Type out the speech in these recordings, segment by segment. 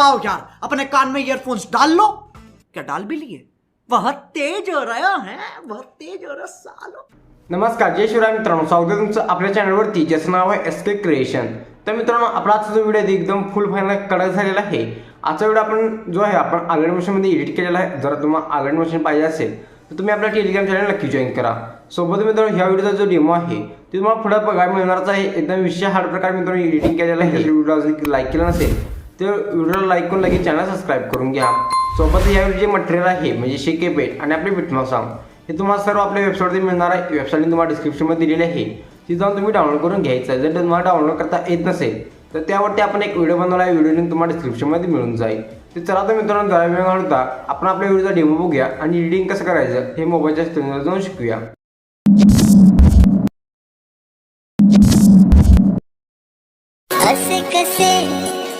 आओ यार अपने कान में ईयरफोन्स डाल लो। क्या डाल भी लिए? बहुत तेज हो रहा है बहुत तेज हो रहा सालो। नमस्कार जय शिवराय मित्रांनो स्वागत आहे तुमचं आपल्या चॅनलवरती ज्याचं नाव आहे एस के क्रिएशन तर मित्रांनो आपला आजचा जो व्हिडिओ एकदम फुल फायनल कडक झालेला आहे. आजचा व्हिडिओ आपण जो आहे आपण आलर्ट मोशनमध्ये एडिट केलेला आहे. जर तुम्हाला आलर्ट मोशन पाहिजे असेल तर तुम्ही आपल्या टेलिग्राम चॅनल नक्की जॉईन करा. सोबत मित्रांनो ह्या व्हिडिओचा जो डेमो आहे ते तुम्हाला पुढे बघायला मिळणारच आहे. एकदम विषय हार्ड प्रकारे मित्रांनो एडिटिंग केलेला आहे. व्हिडिओ लाईक केला नसेल तर व्हिडिओला लाईक करून लगेच चॅनल सबस्क्राईब करून घ्या. सोबत या जे मटेरियल आहे म्हणजे शेके पेट आणि आपले बिटमॉ हे तुम्हाला सर्व आपल्या वेबसाईटवरती मिळणार आहे. वेबसाईट तुम्हाला डिस्क्रिप्शनमध्ये दिलेली आहे. ती जाऊन तुम्ही डाउनलोड करून घ्यायचं आहे. जर तुम्हाला डाउनलोड करता येत नसेल तर त्यावरती आपण एक व्हिडिओ बनवला आहे. व्हिडिओ लिंक तुम्हाला डिस्क्रिप्शनमध्ये मिळून जाईल. तर चला तर मित्रांनो जरा वेळ घालता आपण आपल्या व्हिडिओचा डेमो बघूया आणि रिडिंग कसं करायचं हे मोबाईलच्या स्क्रीनवर जाऊन शिकूया. असे कसे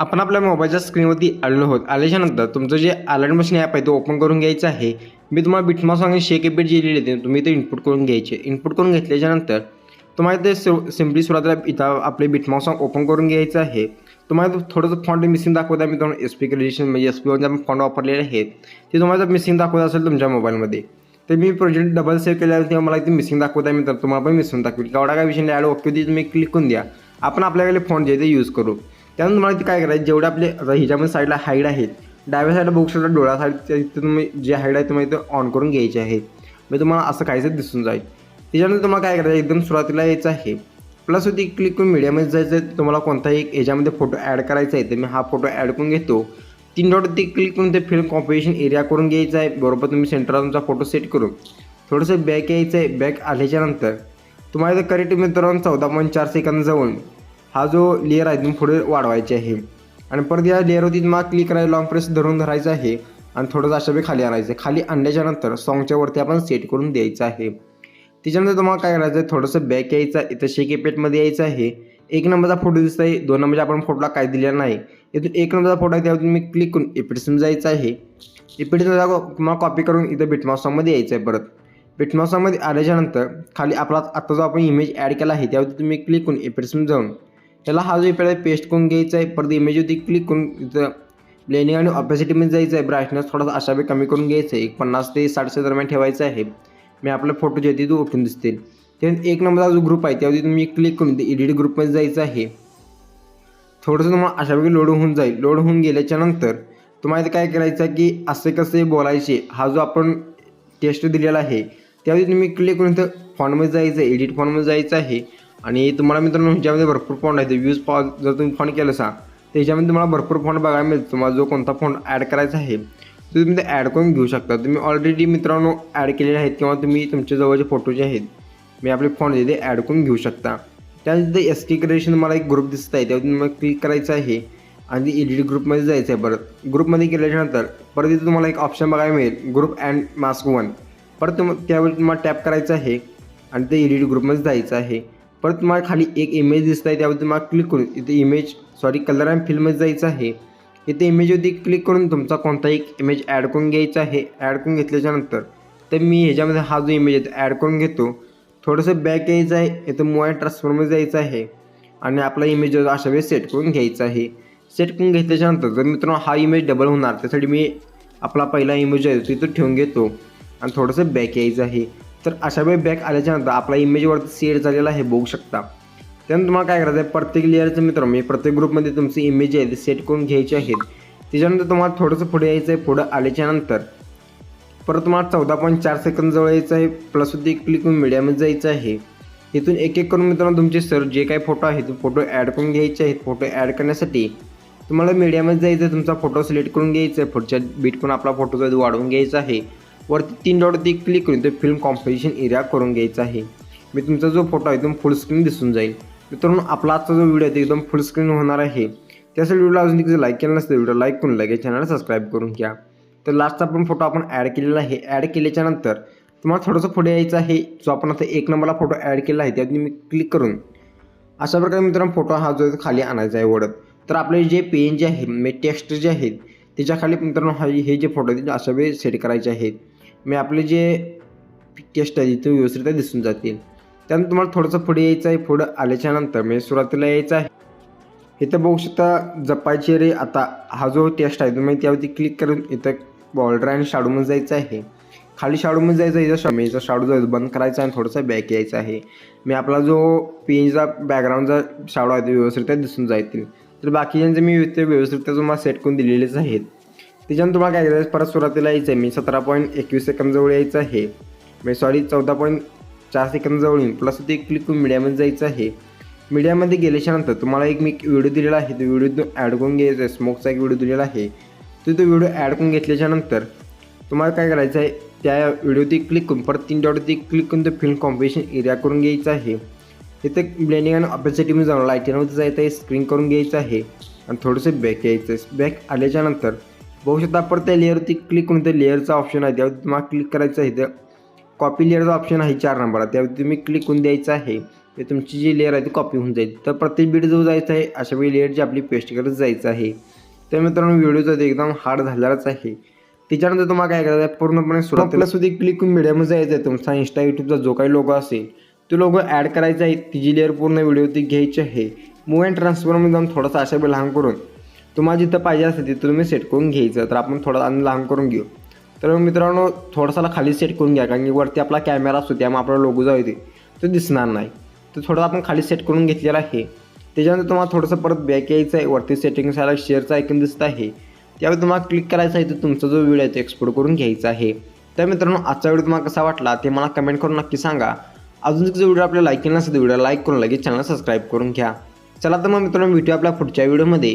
आपण आपल्या मोबाईलच्या स्क्रीनवरती आलेलो आहोत. आल्याच्यानंतर तुमचं जे अलर्ट मशीन ॲप आहे ते ओपन करून घ्यायचं आहे. मी तुम्हाला बिटमा आणि शेक एपेट जे लिहिले ते तुम्ही ते इनपुट करून घ्यायचे. इनपुट करून घेतल्याच्यानंतर तुम्हाला ते सिम्पली सुरुवातीला इथं आपले बिटमा सॉंग ओपन करून घ्यायचं आहे. तुम्हाला थोडंसं फॉन्ट मिसिंग दाखवत आहे तुम्हाला एस पी क्रेडिशन म्हणजे एस पीमध्ये आपण फॉन्ट वापरलेले आहेत ते तुम्हाला जर मिसिंग दाखवत असेल तुमच्या मोबाईलमध्ये तर मी प्रोजेक्ट डबल सेव्ह केल्यावर तेव्हा मला इथे मिसिंग दाखवत आहे तर तुम्हाला पण मिसिंग दाखवेल. एवढा काय विषय नाही ॲड ओके तुम्ही क्लिक करून द्या. आपण आपल्याकडे फॉन्ट जे ते यूज करू. त्यानंतर तुम्हाला ते काय करायचं जेवढे आपले ह्याच्यामध्ये साईडला हाईड आहेत डाव्या साईडला बघू शकता डोळा साईड तिथे तुम्ही जे हाईड आहे तुम्हाला इथं ऑन करून घ्यायचे आहे म्हणजे तुम्हाला असं काहीच दिसून जाईल. त्याच्यानंतर तुम्हाला काय करायचं एकदम सुरुवातीला यायचं आहे. प्लस होती क्लिक करून मीडियामध्ये जायचं आहे तुम्हाला कोणताही एक याच्यामध्ये फोटो ॲड करायचा आहे तर मी हा फोटो ॲड करून घेतो. तीन डॉट क्लिक करून ते फिल्म कॉम्पिटिशन एरिया करून घ्यायचा आहे बरोबर तुम्ही सेंटरला तुमचा फोटो सेट करून. थोडंसं बॅक यायचं आहे बॅक आल्याच्यानंतर तुम्हाला इथं करेक्ट मित्रांनो चौदा पॉईंट चार सेकंद जाऊन हा जो लेअर आहे तुम्ही पुढे वाढवायचे आहे. आणि परत या लेअरवरती तुम्हाला क्लिक करायला लॉंग प्रेस धरून धरायचं आहे. आणि थोडंसं अशा बी खाली आणायचं आहे. खाली आणल्याच्या नंतर सॉंगच्या वरती आपण सेट करून द्यायचं आहे. त्याच्यानंतर तुम्हाला काय करायचं आहे थोडंसं बॅक यायचं आहे. इथं शेक एपेटमध्ये यायचं आहे. एक नंबरचा फोटो दिसत आहे दोन नंबरच्या आपण फोटोला काय दिलेला नाही. इथून एक नंबरचा फोटो आहे त्यावर तुम्ही क्लिक करून एपिट्समध्ये जायचं आहे. एपिट्समध्ये तुम्हाला कॉपी करून इथं बिटमॉसॉमध्ये यायचं आहे परत. बिटमॉसॉमध्ये आल्याच्यानंतर खाली आपला आत्ता जो आपण इमेज ॲड केला आहे त्यावरती तुम्ही क्लिक करून एपिट्समध्ये जाऊन त्याला हा जो इपेड आहे पेस्ट करून घ्यायचा आहे परत इमेजवरती क्लिक करून इथं ब्लेनिंग आणि ऑपॅसिटीमध्ये जायचं आहे. ब्राईटनेस थोडासा अशा वेळी कमी करून घ्यायचं आहे. एक पन्नास ते साठशे दरम्यान ठेवायचं आहे. मी आपले फोटो जे ते उठून दिसतील त्यानंतर एक नंबरचा जो ग्रुप आहे त्यावरती तुम्ही क्लिक करून एडिट ग्रुपमध्ये जायचं आहे. थोडंसं तुम्हाला अशापैकी लोड होऊन जाईल. लोड होऊन गेल्याच्यानंतर तुम्हाला काय करायचं आहे की असे कसे बोलायचे हा जो आपण टेस्ट दिलेला आहे त्यावेळी तुम्ही क्लिक करून इथं फॉनमध्ये जायचं आहे. एडिट फॉनमध्ये जायचं आहे. आणि तुम्हाला मित्रांनो ह्याच्यामध्ये भरपूर फॉन्ट आहे व्ह्यूज पा जर तुम्ही फॉन्ट केलं असा तर ह्याच्यामध्ये तुम्हाला भरपूर फॉन्ट बघायला मिळतो तुम्हाला जो कोणता फॉन्ट ॲड करायचा आहे तो तुम्ही ते ॲड करून घेऊ शकता. तुम्ही ऑलरेडी मित्रांनो ॲड केलेले आहेत किंवा तुम्ही तुमच्या जवळचे फोटो जे आहेत मी आपले फॉन्ट जे ते ॲड करून घेऊ शकता. त्यानंतर एस टी क्रिएशन मला एक ग्रुप दिसत आहे त्यावर तुम्हाला क्लिक करायचं आहे आणि एडिट ग्रुपमध्ये जायचं आहे परत. ग्रुपमध्ये गेल्याच्यानंतर परत इथे तुम्हाला एक ऑप्शन बघायला मिळेल ग्रुप अँड मास्क वन परत तुम त्यावेळी तुम्हाला टॅप करायचं आहे आणि ते एडिट ग्रुपमध्ये जायचं आहे. परत तुम्हाला खाली एक इमेज दिसत आहे त्यावर तुम्हाला क्लिक करून इथे इमेज सॉरी कलर अँड फिल्ममध्ये जायचं आहे. इथे इमेजवरती क्लिक करून तुमचा कोणता एक इमेज ॲड करून घ्यायचा आहे. ॲड करून घेतल्याच्यानंतर तर मी ह्याच्यामध्ये हा जो इमेज आहे ॲड करून घेतो. थोडंसं बॅक यायचं आहे इथं मोबाईल ट्रान्सफॉर्मर जायचं आहे. आणि आपला इमेज अशा वेळेस सेट करून घ्यायचा आहे. सेट करून घेतल्याच्यानंतर जर मित्रांनो हा इमेज डबल होणार त्यासाठी मी आपला पहिला इमेज आहे तो इथं ठेवून घेतो. आणि थोडंसं बॅक यायचं आहे. तर अशा वेळी बॅक आल्याच्यानंतर आपला इमेजवरती सेट झालेला आहे बघू शकता. त्यानंतर तुम्हाला काय करायचं आहे प्रत्येक लेअरचं मित्र मी प्रत्येक ग्रुपमध्ये तुमची इमेज आहे ते सेट करून घ्यायचे आहेत. त्याच्यानंतर तुम्हाला थोडंसं पुढे यायचं आहे पुढं आल्याच्यानंतर परत तुम्हाला चौदा पॉईंट चार सेकंद जवळ यायचं आहे प्लस होती क्लिक करून मीडियामध्ये जायचं आहे. इथून एक एक करून मित्रांनो तुमचे सर जे काही फोटो आहेत ते फोटो ॲड करून घ्यायचे आहेत. फोटो ॲड करण्यासाठी तुम्हाला मीडियामध्ये जायचं आहे तुमचा फोटो सिलेक्ट करून घ्यायचा आहे. पुढच्या बीट पण आपला फोटो जो वाढवून घ्यायचा आहे. वरती तीन डॉटवरती क्लिक करून ते फिल्म कॉम्पोजिशन एरिया करून घ्यायचा आहे. मी तुमचा जो फोटो आहे एकदम फुल स्क्रीन दिसून जाईल. मित्रांनो आपला आजचा जो व्हिडिओ आहे ते एकदम फुल स्क्रीन होणार आहे. त्यासाठी व्हिडिओला अजून तिथे लाईक केला नसतं व्हिडिओ लाईक करून लगेच चॅनल सबस्क्राईब करून घ्या. तर लास्टचा पण फोटो आपण ॲड केलेला आहे. ॲड केल्याच्यानंतर तुम्हाला थोडंसं पुढे यायचं आहे. जो आपण आता एक नंबरला फोटो ॲड केला आहे त्यात मी क्लिक करून अशा प्रकारे मित्रांनो फोटो हा जो खाली आणायचा आहे ओढत तर आपले जे पेन जे आहे म्हणजे टेक्स्ट जे आहेत त्याच्याखाली मित्रांनो हा हे जे फोटो आहेत ते अशा वेळी सेट करायचे आहेत. मी आपले जे टेस्ट आहे ते व्यवस्थित दिसून जातील. त्यानंतर तुम्हाला थोडंसं पुढे यायचं आहे पुढं आल्याच्यानंतर म्हणजे सुरुवातीला यायचं आहे. इथं बघू शकता जपायची रे आता हा जो टेस्ट आहे तुम्ही त्यावरती क्लिक करून इथं बॉर्डर आणि शाडूमध्ये जायचं आहे. खाली शाडूमध्ये जायचं आहे इथं शा म्हणजे इथं शाडू जायचं बंद करायचा आहे आणि थोडंसं बॅक यायचं आहे. मी आपला जो पेनचा बॅकग्राऊंडचा शाडू आहे तो व्यवस्थित दिसून जातील. तर बाकीच्यांचे मी इथे व्यवस्थित तुम्हाला सेट करून दिलेलेच आहेत. तिच्यानं तुम्हाला काय करायचं परत सुरुवातीला यायचं आहे मी सतरा पॉईंट एकवीस सेकंद जवळ यायचं आहे. म्हणजे सॉरी चौदा पॉईंट चार सेकंद जवळ येईल प्लस ते क्लिक करून मीडियामध्ये जायचं आहे. मीडियामध्ये गेल्याच्यानंतर तुम्हाला एक मी व्हिडिओ दिलेला आहे. तो व्हिडिओ ॲड करून घ्यायचा आहे. स्मोकचा एक व्हिडिओ दिलेला आहे. तो तो व्हिडिओ ॲड करून घेतल्याच्यानंतर तुम्हाला काय करायचं आहे? त्या व्हिडिओवरती क्लिक करून परत तीन डॉटवरती क्लिक करून तो फिल्म कॉम्पिटिशन एरिया करून घ्यायचा आहे. तिथे ब्लेंडिंग आणि ऑपॉर्च्युनिटीमध्ये जाऊन लायटिनमध्ये जायचं आहे. स्क्रीन करून घ्यायचं आहे. आणि थोडंसं बॅक यायचं आहे. बॅक आल्याच्यानंतर बघू शकता परत त्या लेअरवरती क्लिक करून त्या लेअरचा ऑप्शन आहे. त्यावरती तुम्हाला क्लिक करायचं आहे तर कॉपी लेअरचा ऑप्शन आहे चार नंबरला त्यावरती तुम्ही क्लिक करून द्यायचं आहे. ते तुमची जी लेअर आहे ती कॉपी होऊन जाईल. तर प्रत्येक बीड जो जायचं आहे अशा वेळी लेअरची आपली पेस्ट करत जायचं आहे. तर मित्रांनो व्हिडिओचा ते एकदम हार्ड झालेलाच आहे. त्याच्यानंतर तुम्हाला काय करायचं आहे पूर्णपणे सुरुवातीला सुद्धा क्लिक करून मीडियामध्ये जायचं आहे तुमचा. इंस्टा यूट्यूबचा जो काही लोगो असेल तो लोगो ॲड करायचा आहे. तिची लेअर पूर्ण व्हिडिओवरती घ्यायची आहे. मूव अँड ट्रान्सफरमध्ये जाऊन थोडासा अशा वेळी लहान करून तुम्हाला जिथं पाहिजे असेल तिथं तुम्ही सेट करून घ्यायचं. तर आपण थोडं आणि लहान करून घेऊ. तर मित्रांनो थोडासा खाली सेट करून घ्या कारण की वरती आपला कॅमेरा असतो त्यामुळे आपला लोगो जो आहे ते तो दिसणार नाही. तर थोडं आपण खाली सेट करून घेतलेला आहे. त्याच्यानंतर तुम्हाला थोडंसं परत बॅक यायचं आहे वरती सेटिंग्स आला शेअरचा ऐकून दिसत आहे. त्यावेळी तुम्हाला क्लिक करायचं आहे तर तुमचा जो व्हिडिओ आहे तो एक्सपोर्ट करून घ्यायचा आहे. तर मित्रांनो आजचा व्हिडिओ तुम्हाला कसा वाटला ते मला कमेंट करून नक्की सांगा. अजून जो व्हिडिओ आपल्याला लाईक केला नसेल व्हिडिओ लाईक करून लगेच चॅनल सबस्क्राईब करून घ्या. चला तर मग मित्रांनो व्हिडिओ आपल्या पुढच्या व्हिडिओमध्ये